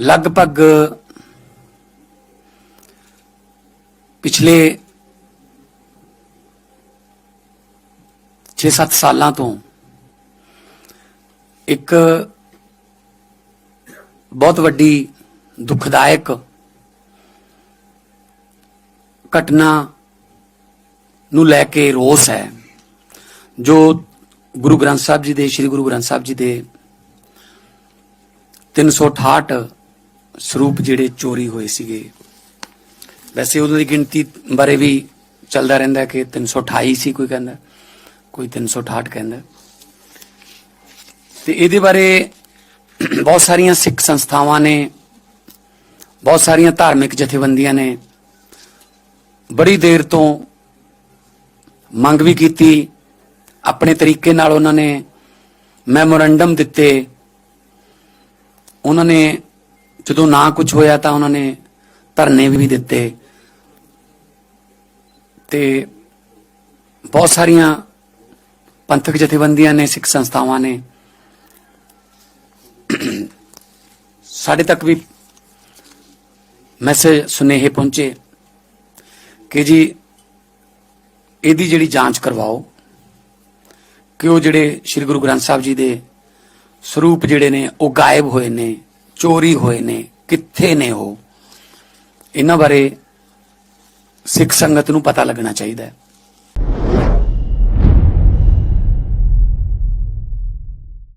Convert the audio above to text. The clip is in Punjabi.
ਲਗਭਗ ਪਿਛਲੇ 6-7 ਸਾਲਾਂ ਤੋਂ ਇੱਕ ਬਹੁਤ ਵੱਡੀ ਦੁਖਦਾਇਕ ਘਟਨਾ ਨੂੰ ਲੈ ਕੇ ਰੋਸ ਹੈ, ਜੋ ਗੁਰੂ ਗ੍ਰੰਥ ਸਾਹਿਬ ਜੀ ਦੇ, ਸ੍ਰੀ ਗੁਰੂ ਗ੍ਰੰਥ ਸਾਹਿਬ ਜੀ ਦੇ 368 ਸਰੂਪ ਜਿਹੜੇ ਚੋਰੀ ਹੋਏ ਸੀਗੇ। ਵੈਸੇ ਉਹਨਾਂ ਦੀ ਗਿਣਤੀ ਬਾਰੇ ਵੀ ਚੱਲਦਾ ਰਹਿੰਦਾ ਕਿ 328 ਸੀ ਕੋਈ ਕਹਿੰਦਾ, ਕੋਈ 368 ਕਹਿੰਦਾ। ਤੇ ਇਹਦੇ ਬਾਰੇ ਬਹੁਤ ਸਾਰੀਆਂ ਸਿੱਖ ਸੰਸਥਾਵਾਂ ਨੇ, ਬਹੁਤ ਸਾਰੀਆਂ ਧਾਰਮਿਕ ਜਥੇਬੰਦੀਆਂ ਨੇ ਬੜੀ ਦੇਰ ਤੋਂ ਮੰਗ ਵੀ ਕੀਤੀ, ਆਪਣੇ ਤਰੀਕੇ ਨਾਲ ਉਹਨਾਂ ਨੇ ਮੈਮੋਰੰਡਮ ਦਿੱਤੇ, ਉਹਨਾਂ ਨੇ ਜਦੋਂ ਨਾ ਕੁਝ ਹੋਇਆ ਤਾਂ ਉਹਨਾਂ ਨੇ ਧਰਨੇ ਵੀ ਦਿੱਤੇ। ਤੇ ਬਹੁਤ ਸਾਰੀਆਂ ਪੰਥਕ ਜਥੇਬੰਦੀਆਂ ਨੇ, ਸਿੱਖ ਸੰਸਥਾਵਾਂ ਨੇ। ਸਾਡੇ ਤੱਕ ਵੀ ਮੈਸੇਜ ਸੁਨੇਹੇ ਪਹੁੰਚੇ ਕਿ ਜੀ, ਇਹਦੀ ਜਿਹੜੀ ਜਾਂਚ ਕਰਵਾਓ, ਕਿ ਉਹ ਜਿਹੜੇ ਸ੍ਰੀ ਗੁਰੂ ਗ੍ਰੰਥ ਸਾਹਿਬ ਜੀ ਦੇ ਸਰੂਪ ਜਿਹੜੇ ਨੇ, ਉਹ ਗਾਇਬ ਹੋਏ ਨੇ। ਚੋਰੀ ਹੋਏ ਨੇ, ਕਿੱਥੇ ਨੇ ਉਹ? ਇਹਨਾਂ ਬਾਰੇ ਸਿੱਖ ਸੰਗਤ ਨੂੰ ਪਤਾ ਲੱਗਣਾ ਚਾਹੀਦਾ ਹੈ।